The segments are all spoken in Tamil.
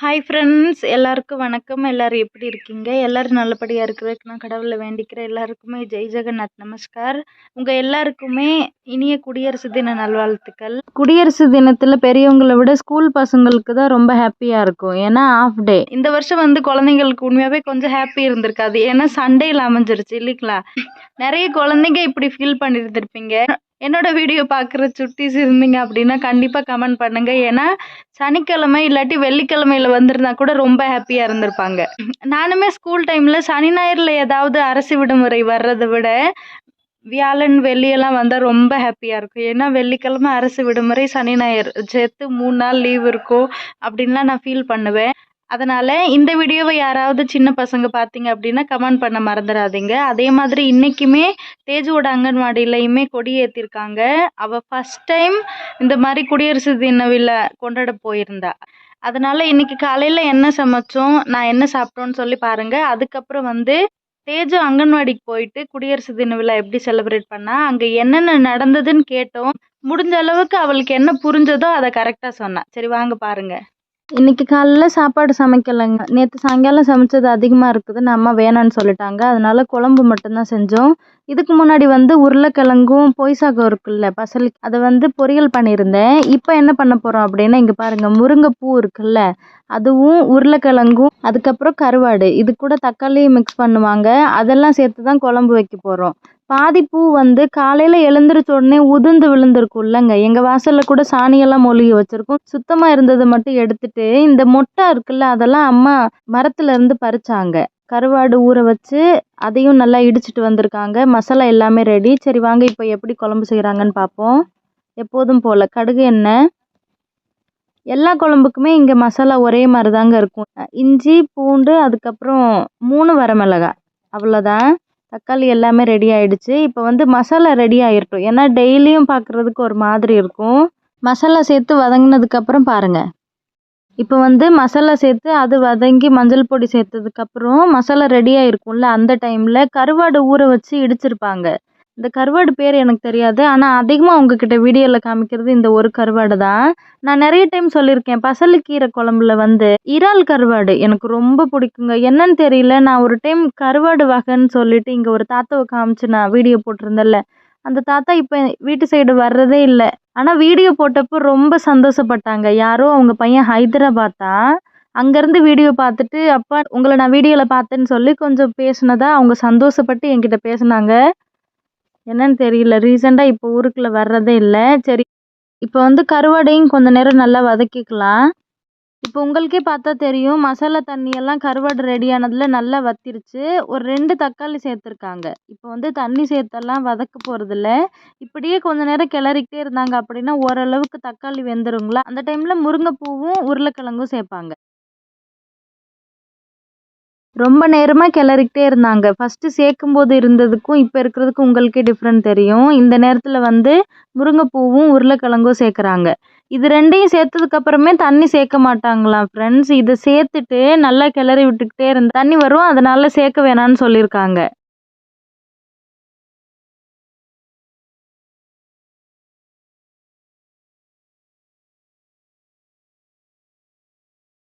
ஹாய் ஃப்ரெண்ட்ஸ் எல்லாருக்கும் வணக்கம். எல்லாரும் எப்படி இருக்கீங்க? எல்லோரும் நல்லபடியாக இருக்கிறதுக்கு நான் கடவுளை வேண்டிக்கிறேன். எல்லாருக்குமே ஜெய் ஜெகநாத் நமஸ்கார். உங்கள் எல்லாருக்குமே இனிய குடியரசு தின நல்வாழ்த்துக்கள். குடியரசு தினத்தில் பெரியவங்களை விட ஸ்கூல் பசங்களுக்கு தான் ரொம்ப ஹாப்பியாக இருக்கும். ஏன்னா ஆஃப் டே இந்த வருஷம் வந்து குழந்தைங்களுக்கு உண்மையாகவே கொஞ்சம் ஹாப்பி இருந்திருக்காது. ஏன்னா சண்டேயில் அமைஞ்சிருச்சு இல்லைங்களா? நிறைய குழந்தைங்க இப்படி ஃபீல் பண்ணியிருந்திருப்பீங்க என்னோட வீடியோ பார்க்குற சுட்டீஸ் இருந்தீங்க அப்படின்னா கண்டிப்பாக கமெண்ட் பண்ணுங்க. ஏன்னா சனிக்கிழமை இல்லாட்டி வெள்ளிக்கிழமையில வந்திருந்தா கூட ரொம்ப ஹாப்பியாக இருந்திருப்பாங்க. நானுமே ஸ்கூல் டைமில் சனி ஞாயிறில் ஏதாவது அரசு விடுமுறை வர்றதை விட வியாழன் வெள்ளியெல்லாம் வந்தால் ரொம்ப ஹாப்பியாக இருக்கும். ஏன்னா வெள்ளிக்கிழமை அரசு விடுமுறை சனி ஞாயிறு சேர்த்து மூணு நாள் லீவ் இருக்கும் அப்படின்லாம் நான் ஃபீல் பண்ணுவேன். அதனால் இந்த வீடியோவை யாராவது சின்ன பசங்க பார்த்தீங்க அப்படின்னா கமெண்ட் பண்ண மறந்துடாதீங்க அதே மாதிரி இன்றைக்குமே தேஜுவோட அங்கன்வாடியிலையுமே கொடி ஏற்றிருக்காங்க அவள் ஃபஸ்ட் டைம் இந்த மாதிரி குடியரசு தின விழா கொண்டாட போயிருந்தா. அதனால் இன்னைக்கு காலையில் என்ன சமைச்சோம் நான் என்ன சாப்பிட்டோன்னு சொல்லி பாருங்கள் அதுக்கப்புறம் வந்து தேஜு அங்கன்வாடிக்கு போயிட்டு குடியரசு தின விழா எப்படி செலிப்ரேட் பண்ணா அங்கே என்னென்ன நடந்ததுன்னு கேட்டோம். முடிஞ்ச அளவுக்கு அவளுக்கு என்ன புரிஞ்சதோ அதை கரெக்டாக சொன்னா. சரி வாங்க பாருங்கள் இன்னைக்கு காலைல சாப்பாடு சமைக்கலைங்க. நேற்று சாயங்காலம் சமைச்சது அதிகமாக இருக்குதுன்னு அம்மா வேணான்னு சொல்லிட்டாங்க. அதனால குழம்பு மட்டும்தான் செஞ்சோம். இதுக்கு முன்னாடி வந்து உருளைக்கிழங்கும் பொய்சாகம் இருக்குல்ல பசலி அதை வந்து பொரியல் பண்ணியிருந்தேன். இப்போ என்ன பண்ண போகிறோம் அப்படின்னா இங்கே பாருங்கள் முருங்கைப்பூ இருக்குல்ல அதுவும் உருளைக்கிழங்கும் அதுக்கப்புறம் கருவாடு. இது கூட தக்காளியும் மிக்ஸ் பண்ணுவாங்க. அதெல்லாம் சேர்த்து தான் குழம்பு வைக்க போகிறோம் பாதி பூ வந்து காலையில் எழுந்திரிச்ச உடனே உதிர்ந்து இல்லைங்க. எங்கள் வாசலில் கூட சாணியெல்லாம் மொழிகி வச்சுருக்கோம். சுத்தமாக இருந்ததை மட்டும் எடுத்துட்டு இந்த மொட்டை இருக்குல்ல அதெல்லாம் அம்மா மரத்துலேருந்து பறிச்சாங்க. கருவாடு ஊற வச்சு அதையும் நல்லா இடிச்சிட்டு வந்திருக்காங்க. மசாலா எல்லாமே ரெடி சரி வாங்க இப்போ எப்படி குழம்பு செய்கிறாங்கன்னு பார்ப்போம் எப்போதும் போல் கடுகு எண்ணெய். எல்லா குழம்புக்குமே இங்கே மசாலா ஒரே மாதிரி தாங்க இருக்கும். இஞ்சி பூண்டு அதுக்கப்புறம் மூணு வரமிளகாய். அவ்வளோதான் தக்காளி எல்லாமே ரெடி ஆகிடுச்சு இப்போ வந்து மசாலா ரெடி ஆகிருட்டும் ஏன்னா டெய்லியும் பார்க்குறதுக்கு ஒரு மாதிரி இருக்கும். மசாலா சேர்த்து வதங்கினதுக்கப்புறம் பாருங்கள் இப்போ வந்து மசாலா சேர்த்து அது வதங்கி மஞ்சள் பொடி சேர்த்ததுக்கப்புறம் மசாலா ரெடி ஆகிருக்கும்ல அந்த டைமில் கருவாடு ஊற வச்சு இடிச்சிருப்பாங்க. இந்த கருவாடு பேர் எனக்கு தெரியாது ஆனால் அதிகமாக உங்ககிட்ட வீடியோவில் காமிக்கிறது இந்த ஒரு கருவாடு தான். நான் நிறைய டைம் சொல்லியிருக்கேன். பசலுக்கீரை குழம்புல வந்து இறால் கருவாடு எனக்கு ரொம்ப பிடிக்குங்க. என்னன்னு தெரியல நான் ஒரு டைம் கருவாடு வகைன்னு சொல்லிட்டு இங்கே ஒரு தாத்தாவை காமிச்சு நான் வீடியோ போட்டிருந்தேன்ல. அந்த தாத்தா இப்போ வீட்டு சைடு வர்றதே இல்லை. ஆனால் வீடியோ போட்டப்போ ரொம்ப சந்தோஷப்பட்டாங்க. யாரோ அவங்க பையன் ஹைதராபாத்தா அங்கேருந்து வீடியோ பார்த்துட்டு அப்பா உங்களை நான் வீடியோவில் பார்த்தேன்னு சொல்லி கொஞ்சம் பேசினதா? அவங்க சந்தோஷப்பட்டு என்கிட்ட பேசினாங்க. என்னன்னு தெரியல. ரீசெண்டாக இப்போ ஊருக்குள்ளே வர்றதே இல்லை. சரி இப்போ வந்து கருவாடையும் கொஞ்ச நேரம் நல்லா வதக்கிக்கலாம். இப்போ உங்களுக்கே பார்த்தா தெரியும் மசாலா தண்ணியெல்லாம் கருவாடு ரெடியானதில் நல்லா வத்திருச்சு. ஒரு ரெண்டு தக்காளி சேர்த்துருக்காங்க. இப்போ வந்து தண்ணி சேர்த்தெல்லாம் வதக்க போகிறதில்ல இப்படியே கொஞ்ச நேரம் கிளறிக்கிட்டே இருந்தாங்க அப்படின்னா ஓரளவுக்கு தக்காளி வெந்துருங்களா? அந்த டைமில் முருங்கைப்பூவும் உருளைக்கிழங்கும் சேர்ப்பாங்க. ரொம்ப நேரமாக கிளறிக்கிட்டே இருந்தாங்க. ஃபஸ்ட்டு சேர்க்கும்போது இருந்ததுக்கும் இப்போ இருக்கிறதுக்கும் உங்களுக்கே டிஃப்ரெண்ட் தெரியும். இந்த நேரத்தில் வந்து முருங்கைப்பூவும் உருளைக்கிழங்கும் சேர்க்குறாங்க. இது ரெண்டையும் சேர்த்ததுக்கப்புறமே தண்ணி சேர்க்க மாட்டாங்களாம் ஃப்ரெண்ட்ஸ் இதை சேர்த்துட்டு நல்லா கிளறி விட்டுக்கிட்டே இருந்த தண்ணி வரும் அதனால சேர்க்க வேணாம்னு சொல்லியிருக்காங்க.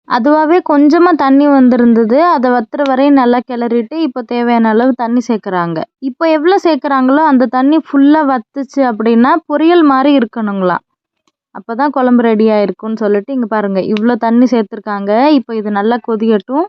அதுவாகவே கொஞ்சமாக தண்ணி வந்திருந்தது அதை வத்துற வரையும் நல்லா கிளறிட்டு இப்போ தேவையான அளவு தண்ணி சேர்க்குறாங்க. இப்போ எவ்வளோ சேர்க்குறாங்களோ அந்த தண்ணி ஃபுல்லாக வத்துச்சு அப்படின்னா பொரியல் மாதிரி இருக்கணுங்களாம். அப்போ தான் குழம்பு ரெடி ஆகிருக்குன்னு சொல்லிட்டு இங்கே பாருங்கள் இவ்வளோ தண்ணி சேர்த்துருக்காங்க. இப்போ இது நல்லா கொதிக்கட்டும்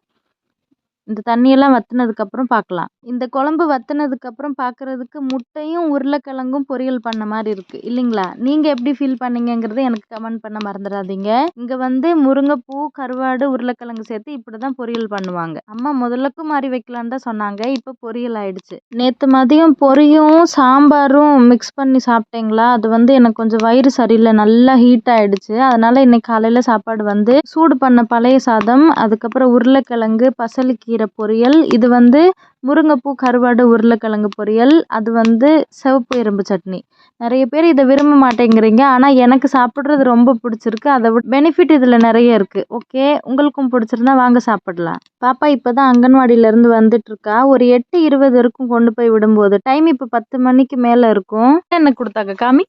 இந்த தண்ணியெல்லாம் வற்றினதுக்கப்புறம் பார்க்கலாம் இந்த குழம்பு வற்றினதுக்கப்புறம் பார்க்குறதுக்கு முட்டையும் உருளைக்கிழங்கும் பொரியல் பண்ண மாதிரி இருக்குது இல்லைங்களா? நீங்கள் எப்படி ஃபீல் பண்ணீங்கங்கிறத எனக்கு கமெண்ட் பண்ண மறந்துடாதீங்க. இங்கே வந்து முருங்கைப்பூ கருவாடு உருளைக்கிழங்கு சேர்த்து இப்படி தான் பொரியல் பண்ணுவாங்க. அம்மா முதலுக்கும் மாறி வைக்கலான்னு தான் சொன்னாங்க. இப்போ பொரியல் ஆயிடுச்சு. நேற்று மதியம் பொரியும் சாம்பாரும் மிக்ஸ் பண்ணி சாப்பிட்டீங்களா? அது வந்து எனக்கு கொஞ்சம் வயிறு சரியில்லை. நல்லா ஹீட் ஆயிடுச்சு. அதனால் இன்னைக்கு காலையில் சாப்பாடு வந்து சூடு பண்ண பழைய சாதம் அதுக்கப்புறம் உருளைக்கிழங்கு பசலிக்கீரை கீரை பொரியல். இது வந்து முருங்கைப்பூ கருவாடு உருளைக்கிழங்கு பொரியல். அது வந்து சிவப்பு எறும்பு சட்னி. நிறைய பேர் இதை விரும்ப மாட்டேங்கிறீங்க. ஆனால் எனக்கு சாப்பிட்றது ரொம்ப பிடிச்சிருக்கு. அதை விட பெனிஃபிட் இதில் நிறைய இருக்குது ஓகே உங்களுக்கும் பிடிச்சிருந்தா வாங்க சாப்பிடலாம். பாப்பா இப்போ தான் அங்கன்வாடியிலேருந்து வந்துட்டுருக்கா. ஒரு எட்டு இருபது இருக்கும் கொண்டு போய் விடும்போது. டைம் இப்போ பத்து மணிக்கு மேலே இருக்கும். என்ன கொடுத்தாங்க காமி?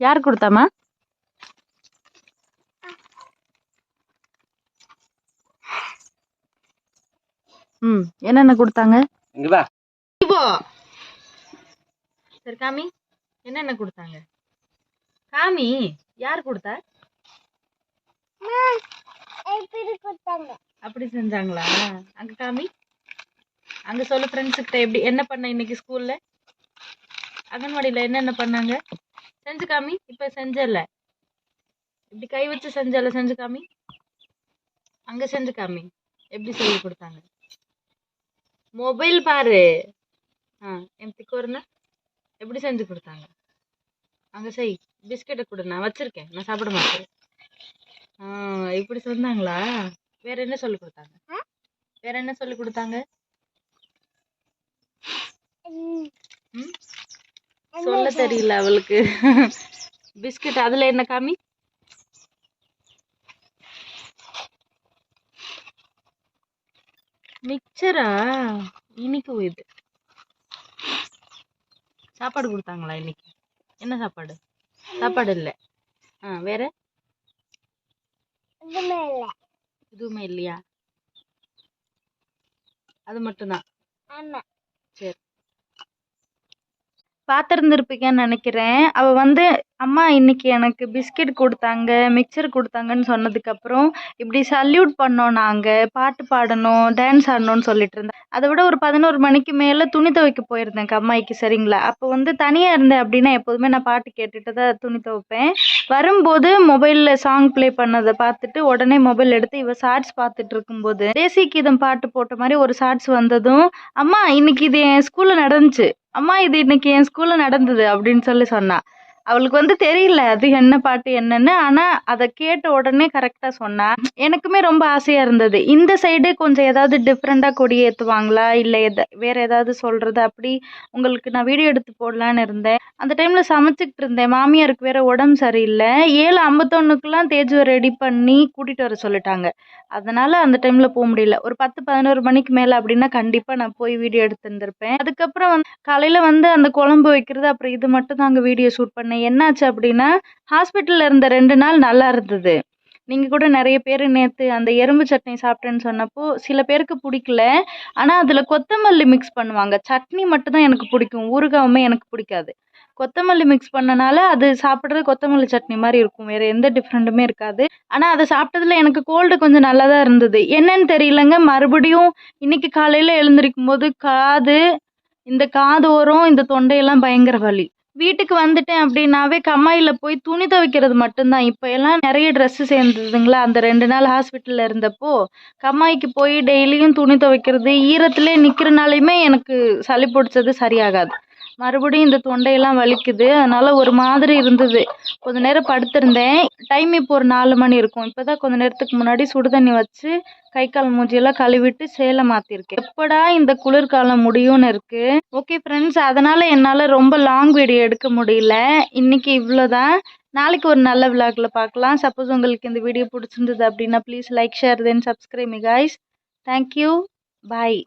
யார் கொடுத்தாமா ம் என்னென்ன கொடுத்தாங்க? இங்க வா. இப்போ சரி காமி. என்னென்ன கொடுத்தாங்க? காமி யார் கொடுத்தா? அப்படி செஞ்சாங்களா? அங்க காமி. அங்க சொல்லு ஃப்ரெண்ட்ஸ் கிட்ட எப்படி என்ன பண்ண இன்னைக்கு ஸ்கூல்ல அங்கன்வாடியில என்னென்ன பண்ணாங்க? செஞ்சு காமி. இப்ப செஞ்சல. இப்படி கை வச்சு செஞ்சல செஞ்சு காமி. அங்க செஞ்சு காமி. எப்படி சொல்லி கொடுத்தாங்க? மொபைல் பாரு. ஆ என் திக்கோருன்னா எப்படி செஞ்சு கொடுத்தாங்க? அங்க செய் பிஸ்கெட்டை கொடு நான் வச்சிருக்கேன். நான் சாப்பிட மாட்டேன். ஆ இப்படி சொன்னாங்களா? வேற என்ன சொல்லி கொடுத்தாங்க? வேற என்ன சொல்லி கொடுத்தாங்க? சொல்ல தெரியல அவளுக்கு. பிஸ்கட் அதுல என்ன காமி? மிக்சரா இனிக்கும் இது. சாப்பாடு கொடுத்தாங்களா இன்னைக்கு? என்ன சாப்பாடு? சாப்பாடு இல்ல. ஆ வேற? எதுவுமே இல்லையா? அது மட்டும்தான். சரி. பார்த்துருந்துருப்பீங்கன்னு நினைக்கிறேன். அவள் வந்து அம்மா இன்னைக்கு எனக்கு பிஸ்கெட் கொடுத்தாங்க மிக்சர் கொடுத்தாங்கன்னு சொன்னதுக்கப்புறம் இப்படி சல்யூட் பண்ணோம் நாங்கள் பாட்டு பாடணும் டான்ஸ் ஆடணும்னு சொல்லிட்டு இருந்தேன் அதை விட ஒரு பதினோரு மணிக்கு மேலே துணி துவைக்க போயிருந்தேன் அம்மாய்க்கு சரிங்களா? அப்போ வந்து தனியாக இருந்தேன் அப்படின்னா எப்போதுமே நான் பாட்டு கேட்டுட்டு தான் துணி துவைப்பேன். வரும்போது மொபைலில் சாங் ப்ளே பண்ணதை பார்த்துட்டு உடனே மொபைல் எடுத்து இவ ஷார்ட்ஸ் பார்த்துட்டு இருக்கும்போது தேசிய கீதம் பாட்டு போட்ட மாதிரி ஒரு ஷார்ட்ஸ் வந்ததும் அம்மா இன்னைக்கு இது என் ஸ்கூலில் நடந்துச்சு. அம்மா இது இன்னைக்கு என் ஸ்கூல்ல நடந்தது அப்படின்னு சொல்லி சொன்னா. அவளுக்கு வந்து தெரியல அது என்ன பாட்டு என்னன்னு. ஆனா அதை கேட்ட உடனே கரெக்டா சொன்னா எனக்குமே ரொம்ப ஆசையா இருந்தது. இந்த சைடு கொஞ்சம் ஏதாவது டிஃப்ரெண்டா கொடி ஏத்துவாங்களா? இல்ல வேற ஏதாவது சொல்றது? அப்படி உங்களுக்கு நான் வீடியோ எடுத்து போடலான்னு இருந்தேன். அந்த டைம்ல சமைச்சுக்கிட்டு இருந்தேன். மாமியாருக்கு வேற உடம்பு சரியில்லை. ஏழு ஐம்பத்தொன்னுக்குலாம் தேஜுவை ரெடி பண்ணி கூட்டிட்டு வர சொல்லிட்டாங்க. அதனால அந்த டைம்ல போக முடியல. ஒரு பத்து பதினோரு மணிக்கு மேல அப்படின்னா கண்டிப்பா நான் போய் வீடியோ எடுத்துருந்துருப்பேன் அதுக்கப்புறம் வந்து காலையில வந்து அந்த குழம்பு வைக்கிறது அப்புறம் இது மட்டும் தான் அங்கே வீடியோ ஷூட் பண்ணேன் என்னாச்சு அப்படின்னா ஹாஸ்பிட்டலில் இருந்த ரெண்டு நாள் நல்லா இருந்தது. நீங்கள் கூட நிறைய பேர் நேற்று அந்த எறும்பு சட்னி சாப்பிட்டேன்னு சொன்னப்போ சில பேருக்கு பிடிக்கல. ஆனால் அதில் கொத்தமல்லி மிக்ஸ் பண்ணுவாங்க. சட்னி மட்டும் தான் எனக்கு பிடிக்கும். ஊறுகாவுமே எனக்கு பிடிக்காது. கொத்தமல்லி மிக்ஸ் பண்ணனால அது சாப்பிட்றது கொத்தமல்லி சட்னி மாதிரி இருக்கும். வேறு எந்த டிஃப்ரெண்ட்டுமே இருக்காது. ஆனால் அதை சாப்பிட்டதுல எனக்கு கோல்டு கொஞ்சம் நல்லா தான் இருந்தது. என்னன்னு தெரியலங்க. மறுபடியும் இன்னைக்கு காலையில் எழுந்திருக்கும் போது காது இந்த காது ஓரம் இந்த தொண்டையெல்லாம் பயங்கர வலி. வீட்டுக்கு வந்துட்டேன் அப்படின்னாவே கம்மாயில் போய் துணி துவைக்கிறது மட்டும்தான். இப்போ எல்லாம் நிறைய ட்ரெஸ்ஸு சேர்ந்ததுங்களா? அந்த ரெண்டு நாள் ஹாஸ்பிட்டலில் இருந்தப்போ கம்மாய்க்கு போய் டெய்லியும் துணி துவைக்கிறது ஈரத்திலே நிற்கிறனாலையுமே எனக்கு சளி பிடிச்சது சரியாகாது. மறுபடியும் இந்த தொண்டையெல்லாம் வலிக்குது. அதனால ஒரு மாதிரி இருந்தது. கொஞ்ச நேரம் படுத்திருந்தேன். டைம் இப்போ ஒரு நாலு மணி இருக்கும். இப்போ தான் கொஞ்ச நேரத்துக்கு முன்னாடி சுடு தண்ணி வச்சு கை கால் மூஞ்சியெல்லாம் கழுவிட்டு சேலை மாற்றிருக்கேன் எப்படா இந்த குளிர்காலம் முடியும்னு இருக்கு? ஓகே ஃப்ரெண்ட்ஸ் அதனால என்னால் ரொம்ப லாங் வீடியோ எடுக்க முடியல. இன்னைக்கு இவ்வளோதான் நாளைக்கு ஒரு நல்ல விளாக்ல பார்க்கலாம். சப்போஸ் உங்களுக்கு இந்த வீடியோ பிடிச்சிருந்தது அப்படின்னா please like share then subscribe me guys thank you bye